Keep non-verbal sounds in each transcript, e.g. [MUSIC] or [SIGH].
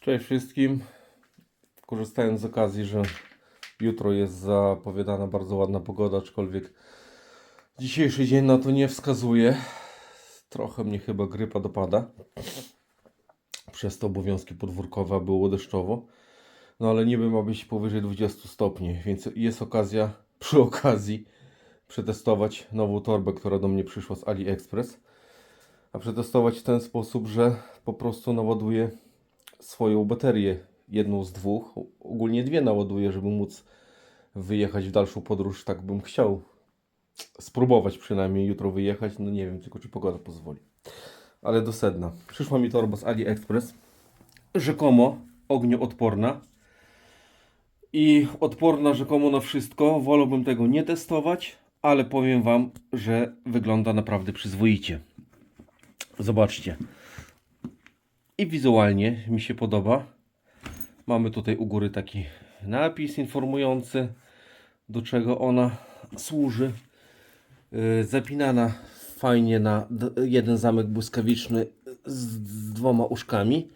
Cześć wszystkim. Korzystając z okazji, że jutro jest zapowiadana bardzo ładna pogoda, aczkolwiek dzisiejszy dzień na to nie wskazuje. Trochę mnie chyba grypa dopada. Przez te obowiązki podwórkowe było deszczowo. No ale niby ma być powyżej 20 stopni, więc jest okazja przy okazji przetestować nową torbę, która do mnie przyszła z AliExpress. A przetestować w ten sposób, że po prostu naładuję swoją baterię, jedną z dwóch, ogólnie dwie naładuję, żeby móc wyjechać w dalszą podróż, tak bym chciał spróbować przynajmniej jutro wyjechać, no nie wiem tylko czy pogoda pozwoli. Ale do sedna. Przyszła mi torba z AliExpress, rzekomo ognioodporna i odporna rzekomo na wszystko. Wolałbym tego nie testować, ale powiem Wam, że wygląda naprawdę przyzwoicie. Zobaczcie. I wizualnie mi się podoba. Mamy tutaj u góry taki napis informujący, do czego ona służy. Yy, Zapinana fajnie na jeden zamek błyskawiczny z, dwoma uszkami.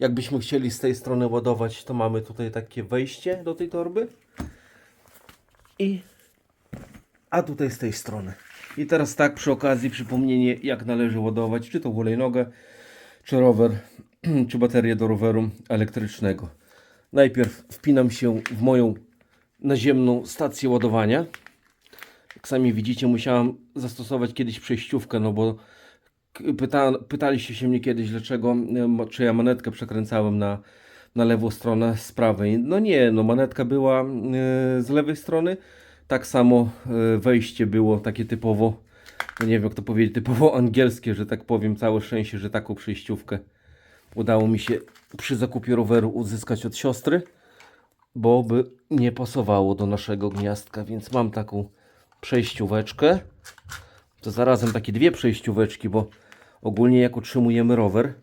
Jakbyśmy chcieli z tej strony ładować, to mamy tutaj takie wejście do tej torby. I a tutaj z tej strony. I teraz tak przy okazji przypomnienie jak należy ładować, czy to hulajnogę, czy rower, [CLEARS THROAT] czy baterię do roweru elektrycznego. Najpierw wpinam się w moją naziemną stację ładowania. Jak sami widzicie, musiałam zastosować kiedyś przejściówkę, no bo pyta, pytaliście się mnie kiedyś, dlaczego, em, czy ja manetkę przekręcałem na, na lewą stronę z prawej. No nie, no manetka była e, z lewej strony, tak samo e, wejście było takie typowo, no nie wiem jak to powiedzieć, typowo angielskie, że tak powiem, całe szczęście, że taką przejściówkę udało mi się przy zakupie roweru uzyskać od siostry, bo by nie pasowało do naszego gniazdka, więc mam taką przejścióweczkę. To zarazem takie dwie przejścióweczki, bo ogólnie jak utrzymujemy rower,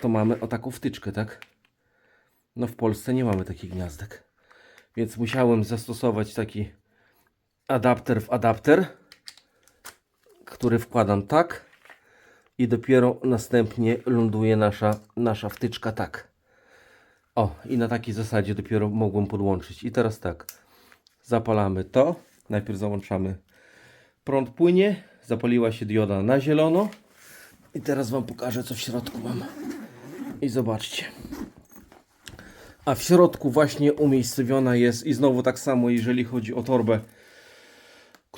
to mamy o taką wtyczkę, tak? No w Polsce nie mamy takich gniazdek. Więc musiałem zastosować taki adapter w adapter, który wkładam tak i dopiero następnie ląduje nasza, nasza wtyczka tak. O, i na takiej zasadzie dopiero mogłem podłączyć. I teraz tak, zapalamy to. Najpierw załączamy prąd płynie, zapaliła się dioda na zielono. I teraz Wam pokażę, co w środku mam. I zobaczcie. A w środku właśnie umiejscowiona jest i znowu tak samo, jeżeli chodzi o torbę,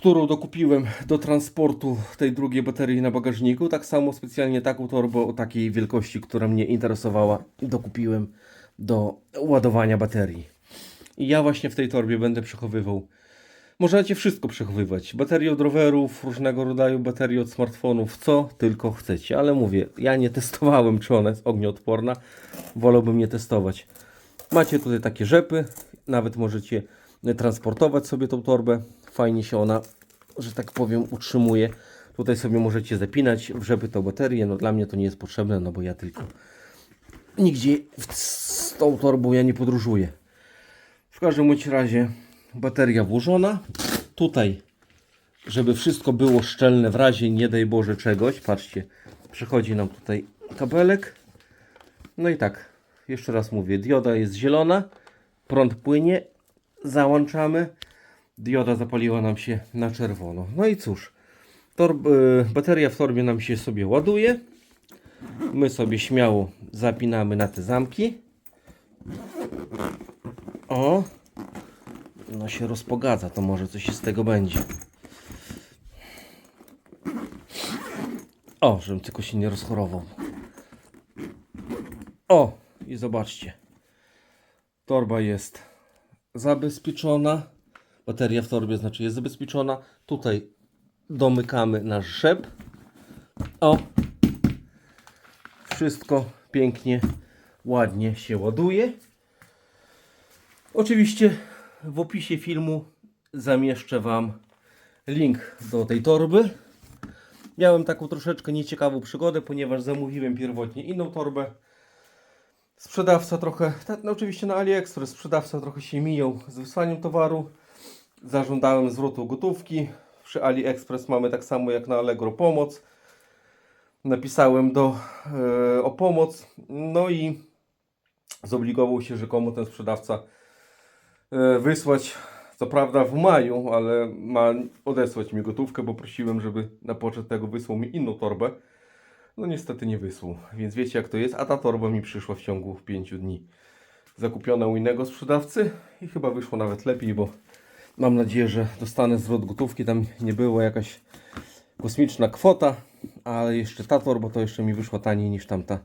którą dokupiłem do transportu tej drugiej baterii na bagażniku. Tak samo specjalnie taką torbę o takiej wielkości, która mnie interesowała, dokupiłem do ładowania baterii. I ja właśnie w tej torbie będę przechowywał. Możecie wszystko przechowywać. Baterie od rowerów, różnego rodzaju baterie od smartfonów, co tylko chcecie. Ale mówię, ja nie testowałem, czy ona jest ognioodporna. Wolałbym nie testować. Macie tutaj takie rzepy, nawet możecie transportować sobie tą torbę. Fajnie się ona, że tak powiem, utrzymuje. Tutaj sobie możecie zapinać w rzepy tą baterię. No dla mnie to nie jest potrzebne, no bo ja tylko nigdzie z tą torbą ja nie podróżuję. W każdym bądź razie bateria włożona. Tutaj, żeby wszystko było szczelne w razie nie daj Boże czegoś. Patrzcie, przychodzi nam tutaj kabelek. No i tak, jeszcze raz mówię, dioda jest zielona, prąd płynie, załączamy. Dioda zapaliła nam się na czerwono. No i cóż, torb, y, bateria w torbie nam się sobie ładuje. My sobie śmiało zapinamy na te zamki. O, no się rozpogadza, to może coś z tego będzie. O, żebym tylko się nie rozchorował. O, i zobaczcie. Torba jest zabezpieczona. Bateria w torbie znaczy jest zabezpieczona. Tutaj domykamy nasz rzep. O, wszystko pięknie, ładnie się ładuje. Oczywiście w opisie filmu zamieszczę Wam link do tej torby. Miałem taką troszeczkę nieciekawą przygodę, ponieważ zamówiłem pierwotnie inną torbę. Sprzedawca trochę, no oczywiście na AliExpress, sprzedawca trochę się mijał z wysłaniem towaru. Zażądałem zwrotu gotówki. Przy AliExpress mamy tak samo jak na Allegro pomoc. napisałem do, e, o pomoc, no i zobligował się rzekomo ten sprzedawca e, wysłać, co prawda w maju, ale ma odesłać mi gotówkę, bo prosiłem, żeby na poczet tego wysłał mi inną torbę. No niestety nie wysłał, więc wiecie jak to jest, a ta torba mi przyszła w ciągu 5 dni. Zakupiona u innego sprzedawcy i chyba wyszło nawet lepiej, bo mam nadzieję, że dostanę zwrot gotówki. Tam nie była jakaś kosmiczna kwota, ale jeszcze ta torba to jeszcze mi wyszła taniej niż tamta,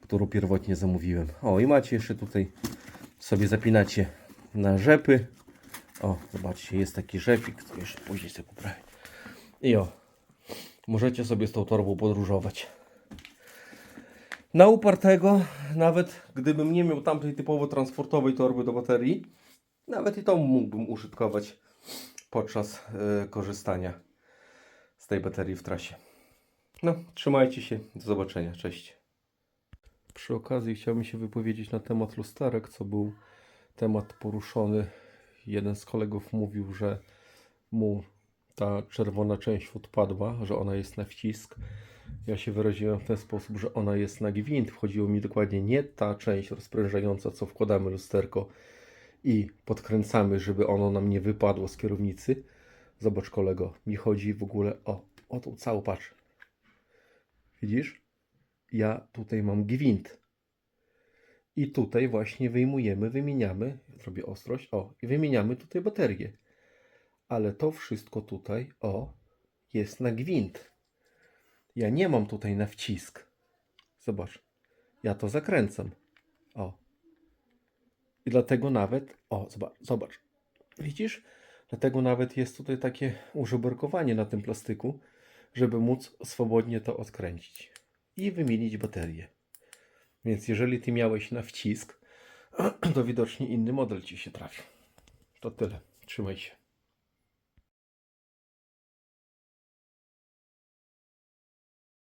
którą pierwotnie zamówiłem. O i macie jeszcze tutaj sobie zapinacie na rzepy. O, zobaczcie, jest taki rzepik, to jeszcze później sobie poprawię. I o, możecie sobie z tą torbą podróżować. Na upartego, nawet gdybym nie miał tamtej typowo transportowej torby do baterii, nawet i tą mógłbym użytkować podczas e, korzystania z tej baterii w trasie. No, trzymajcie się, do zobaczenia, cześć. Przy okazji chciałbym się wypowiedzieć na temat lusterek, co był temat poruszony. Jeden z kolegów mówił, że mu ta czerwona część odpadła, że ona jest na wcisk. Ja się wyraziłem w ten sposób, że ona jest na gwint. Wchodziło mi dokładnie nie ta część rozprężająca, co wkładamy lusterko i podkręcamy, żeby ono nam nie wypadło z kierownicy. Zobacz kolego, mi chodzi w ogóle o, o tą całą patrz. Widzisz? Ja tutaj mam gwint. I tutaj właśnie wyjmujemy, wymieniamy, zrobię ostrość, o, i wymieniamy tutaj baterię. Ale to wszystko tutaj, o, jest na gwint. Ja nie mam tutaj na wcisk. Zobacz. Ja to zakręcam. I dlatego nawet, o, zobacz. Widzisz? Dlatego nawet jest tutaj takie użeberkowanie na tym plastyku, żeby móc swobodnie to odkręcić i wymienić baterię. Więc jeżeli ty miałeś na wcisk, [CLEARS THROAT] to widocznie inny model ci się trafił. To tyle. Trzymaj się.